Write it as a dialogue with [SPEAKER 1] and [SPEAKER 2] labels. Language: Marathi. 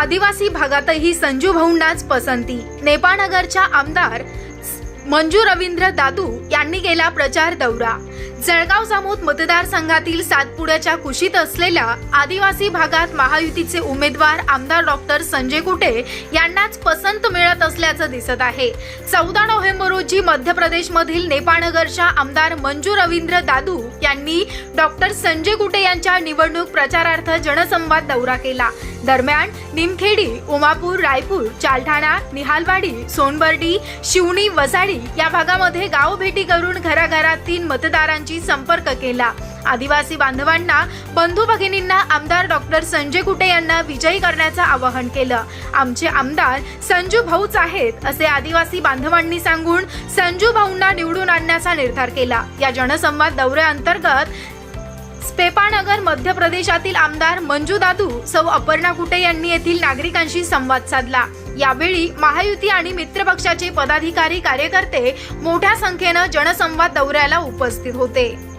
[SPEAKER 1] आदिवासी भागातही संजू भाऊंनाच पसंती. नेपाळनगरच्या आमदार मंजू रवींद्र दादू यांनी केला प्रचार दौरा. जळगाव जामोद मतदारसंघातील सातपुड्याच्या कुशीत असलेल्या आदिवासी भागात महायुतीचे उमेदवार आमदार डॉक्टर संजय कुटे यांनाच पसंत मिळत असल्याचं दिसत आहे. चौदा नोव्हेंबर रोजी मध्य प्रदेशमधील नेपाळनगरच्या आमदार मंजू रवींद्र दादू यांनी डॉक्टर संजय कुटे यांच्या निवडणूक प्रचारार्थ जनसंवाद दौरा केला. दरम्यान निमखेडी उमापूर रायपूर चालठाणा निहालवाडी सोनबर्डी शिवणी वसाडी या भागामध्ये गाव भेटी करून घराघरातील मतदारांची संपर्क केला. आदिवासी बांधवांना बंधू भगिनींना आमदार डॉक्टर संजय कुटे यांना विजयी करण्याचं आवाहन केलं. आमचे आमदार संजू भाऊच आहेत असे आदिवासी बांधवांनी सांगून संजू भाऊंना निवडून आणण्याचा निर्धार केला. या जनसंवाद दौऱ्याअंतर्गत स्पेपानगर मध्य प्रदेशातील आमदार मंजू दादू सौ अपर्णा कुटे यांनी येथील नागरिकांशी संवाद साधला. यावेळी महायुती आणि मित्रपक्षाचे पदाधिकारी कार्यकर्ते मोठ्या संख्येनं जनसंवाद दौऱ्याला उपस्थित होते.